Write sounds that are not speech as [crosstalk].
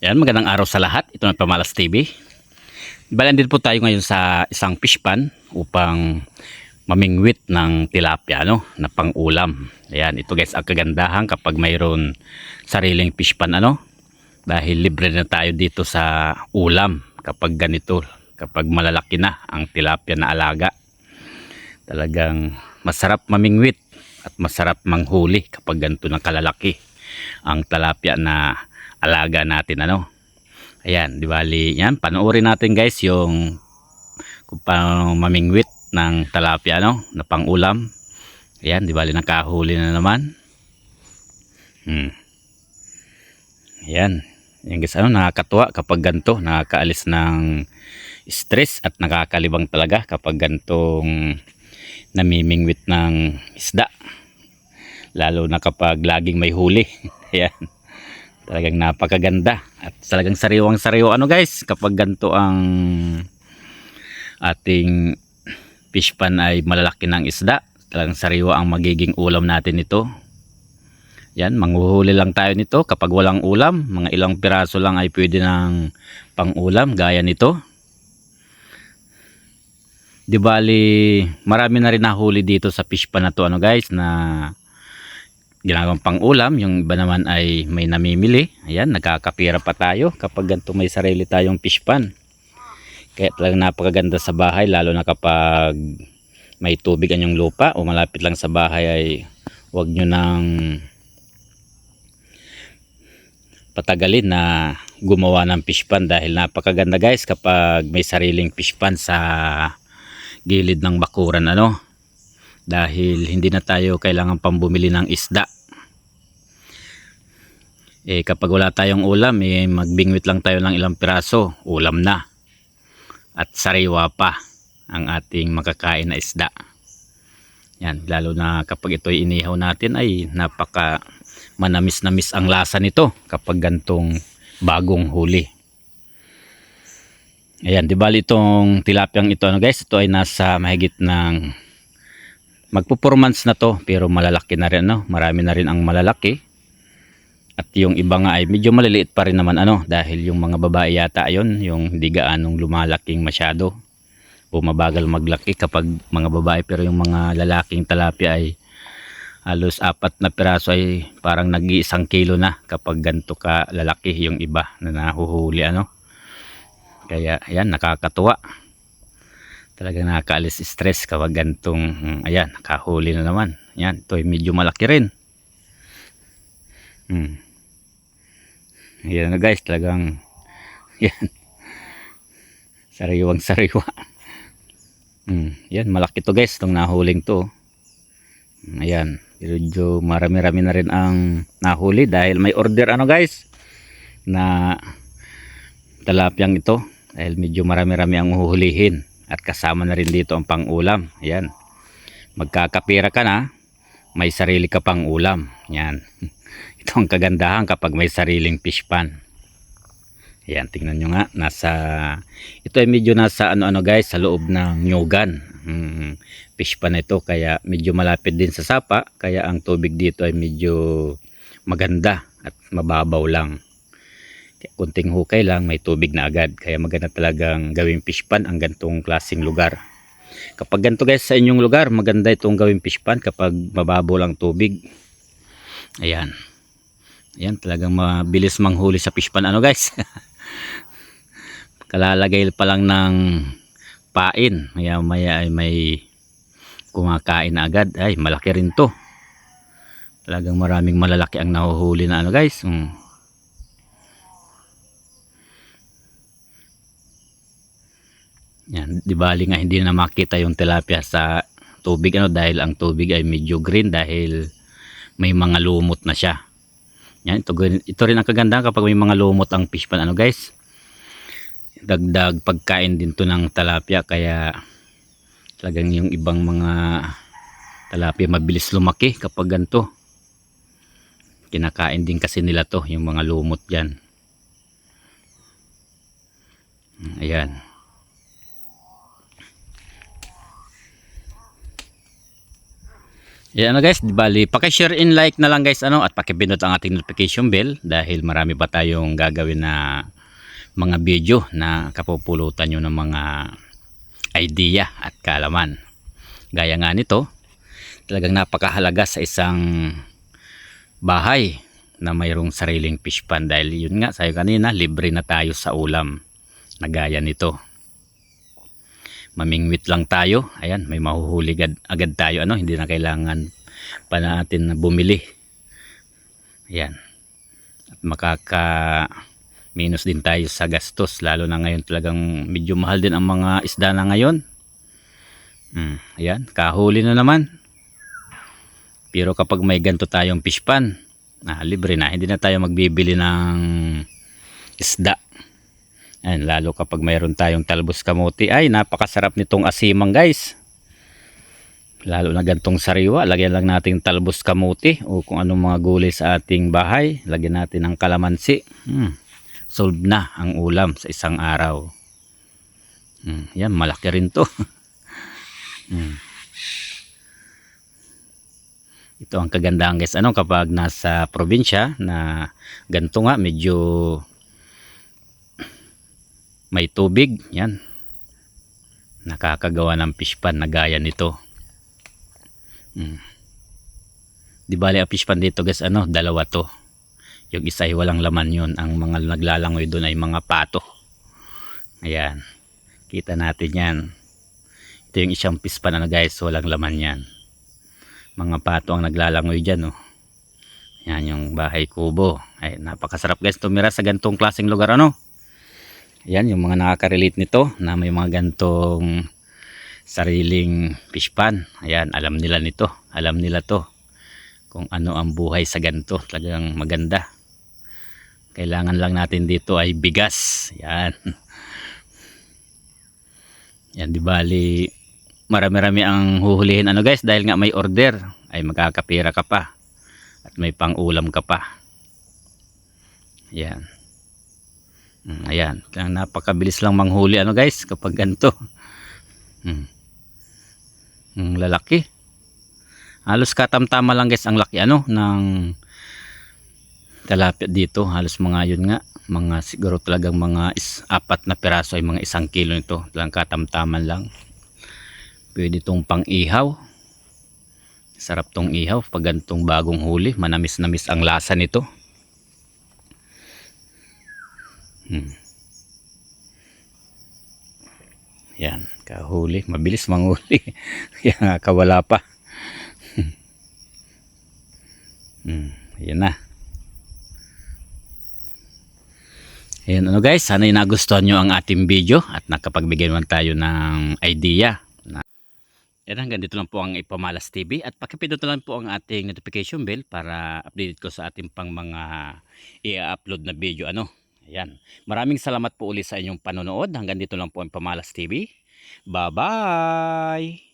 Yan, magandang araw sa lahat. Ito na Pamalas TV. Balan din po tayo ngayon sa isang fish pan upang mamingwit ng tilapia no, na pang-ulam. Ayan, ito guys ang kagandahan kapag mayroon sariling fish pan ano. Dahil libre na tayo dito sa ulam kapag ganito, kapag malalaki na ang tilapia na alaga. Talagang masarap mamingwit at masarap manghuli kapag ganito na kalalaki ang tilapia na alaga natin ano. Ayan, di bali yan. Panoorin natin guys yung kung paano mamingwit ng tilapia ano, na pang-ulam. Ayan, di bali nakahuli na naman. Hmm. Ayan. Yan guys, ano, nakakatuwa kapag ganito, nakakaalis ng stress at nakakalibang talaga kapag gantong namimingwit ng isda. Lalo na kapag laging may huli. [laughs] Ayan. Talagang napakaganda at talagang sariwang sariwa ano guys kapag ganito ang ating fish pan ay malalaki ng isda. Talagang sariwa ang magiging ulam natin ito. Yan, manghuhuli lang tayo nito kapag walang ulam. Mga ilang piraso lang ay pwede ng pang-ulam gaya nito. Di bali, marami na rin nahuli dito sa fish pan na to ano guys na ginagawang pang-ulam. Yung iba naman ay may namimili. Ayan, nagkakapira pa tayo kapag ganito may sarili tayong fish pan. Kaya talagang napakaganda sa bahay lalo na kapag may tubig ang yung lupa o malapit lang sa bahay ay huwag nyo nang patagalin na gumawa ng fish pan dahil napakaganda guys kapag may sariling fish pan sa gilid ng bakuran ano dahil hindi na tayo kailangan pambumili ng isda. Eh kapag wala tayong ulam eh magbingwit lang tayo ng ilang piraso. Ulam na. At sariwa pa ang ating makakain na isda. Yan lalo na kapag ito'y inihaw natin ay napaka manamis-namis ang lasa nito kapag gantong bagong huli. Ayan, di bali itong tilapyang ito ano guys, ito ay nasa mahigit ng magpo months na to pero malalaki na rin ano, marami na rin ang malalaki. At yung iba nga ay medyo maliliit pa rin naman ano? Dahil yung mga babae yata ayon, yung hindi gaanong lumalaking masyado. O mabagal maglaki kapag mga babae pero yung mga lalaking talapia ay halos apat na piraso ay parang nag-iisang kilo na kapag ganito ka lalaki yung iba na nahuhuli ano? Kaya ayan nakakatuwa talaga nakakaalis stress kapag gantong hmm, ayan nakahuli na naman. Yan ito ay medyo malaki rin. Hmm. yan guys talagang [laughs] yan sariwang sariwa. Hmm. yan malaki to guys itong nahuling to. Ayan medyo marami-rami na rin ang nahuli dahil may order ano guys na talapyang ito dahil medyo marami-rami ang huhulihin at kasama na rin dito ang pang-ulam. Ayan magkakapira ka na may sarili ka pang ulam. Yan. [laughs] Ito ang kagandahan kapag may sariling fish pan. Ayan tingnan nyo nga nasa ito ay medyo nasa ano-ano guys sa loob ng nyugan. Hmm, fish pan ito kaya medyo malapit din sa sapa kaya ang tubig dito ay medyo maganda at mababaw lang kunting hukay lang may tubig na agad. Kaya maganda talagang gawing fish pan ang gantong klaseng lugar. Kapag ganito guys sa inyong lugar maganda itong gawing fish pan kapag mababaw lang tubig. Ayan. Ayan talagang mabilis manghuli sa fish pan. Ano guys? [laughs] Kalalagay pa lang ng pain. Maya maya ay may kumakain na agad. Ay malaki rin to. Talagang maraming malalaki ang nahuhuli na ano guys. Mm. Yan. Di bali nga hindi na makita yung tilapia sa tubig. Ano dahil ang tubig ay medyo green dahil may mga lumot na siya. Yan ito, ito rin ang kagandahan kapag may mga lumot ang fish pan. Ano guys? Dagdag pagkain din to ng talapia kaya talagang yung ibang mga talapia mabilis lumaki kapag ganito. Kinakain din kasi nila to yung mga lumot dyan. Ayan Yan ano guys, di bali, paki-share in like na lang guys ano at paki-pindot ang ating notification bell dahil marami pa tayong gagawin na mga video na kapupulutan nyo ng mga idea at kaalaman. Gaya nga nito, talagang napakahalaga sa isang bahay na mayroong sariling fish pan dahil yun nga sayo kanina libre na tayo sa ulam na gaya nito mamingwit lang tayo. Ayan may mahuhuli agad, agad tayo ano? Hindi na kailangan pa natin na bumili. Ayan. At makaka minus din tayo sa gastos lalo na ngayon talagang medyo mahal din ang mga isda na ngayon. Hmm, ayan kahuli na naman. Pero kapag may ganto tayong fish pan ah, libre na. Hindi na tayo magbibili ng isda Ayan, lalo kapag mayroon tayong talbos kamuti ay napakasarap nitong asimang guys lalo na gantong sariwa lagyan lang natin talbos kamuti o kung anong mga gulay sa ating bahay lagyan natin ng kalamansi hmm. solve na ang ulam sa isang araw hmm. yan malaki rin to [laughs] hmm. ito ang kagandahan guys ano kapag nasa probinsya na ganito nga medyo may tubig yan. Nakakagawa ng fish pan na gaya nito. Hmm. di bali ang fish pan dito guys ano dalawa to. Yung isa ay walang laman yun. Ang mga naglalangoy doon ay mga pato. Ayan. Kita natin yan. Ito yung isang fish pan ano guys walang laman yan. Mga pato ang naglalangoy dyan oh. yan yung bahay kubo. Ay napakasarap guys tumira sa gantong klaseng lugar ano yan yung mga nakaka-relate nito na may mga gantong sariling fish pan. Ayan, alam nila nito. Alam nila to kung ano ang buhay sa ganto. Talagang maganda. Kailangan lang natin dito ay bigas. Yan. [laughs] Yan, di bali marami-rami ang huhulihin ano guys dahil nga may order ay magkakapira ka pa at may pang-ulam ka pa. Yan. Mm, ayan, napakabilis lang manghuli ano guys kapag ganito. Hmm. Ang lalaki. Halos katamtama lang guys ang laki ano ng talapia dito. Halos mga yun nga, mga siguro talagang mga is, apat na piraso ay mga isang kilo nito. Talagang katamtaman lang. Pwede itong pang ihaw. Sarap tong ihaw pag ganitong bagong huli. Manamis-namis ang lasa nito. Hmm. Yan, kahuli. Mabilis manghuli. [laughs] Kaya nga kawala pa. [laughs] hmm, yan na. Ayan ano guys, sana yung nagustuhan nyo ang ating video at nakapagbigay naman tayo ng idea. Yan hanggang dito lang po ang Ipamalas TV at pakipindot lang po ang ating notification bell para update ko sa ating pang mga i-upload na video. Ano? Ayan. Maraming salamat po ulit sa inyong panonood. Hanggang dito lang po ang Pamalas TV. Bye-bye!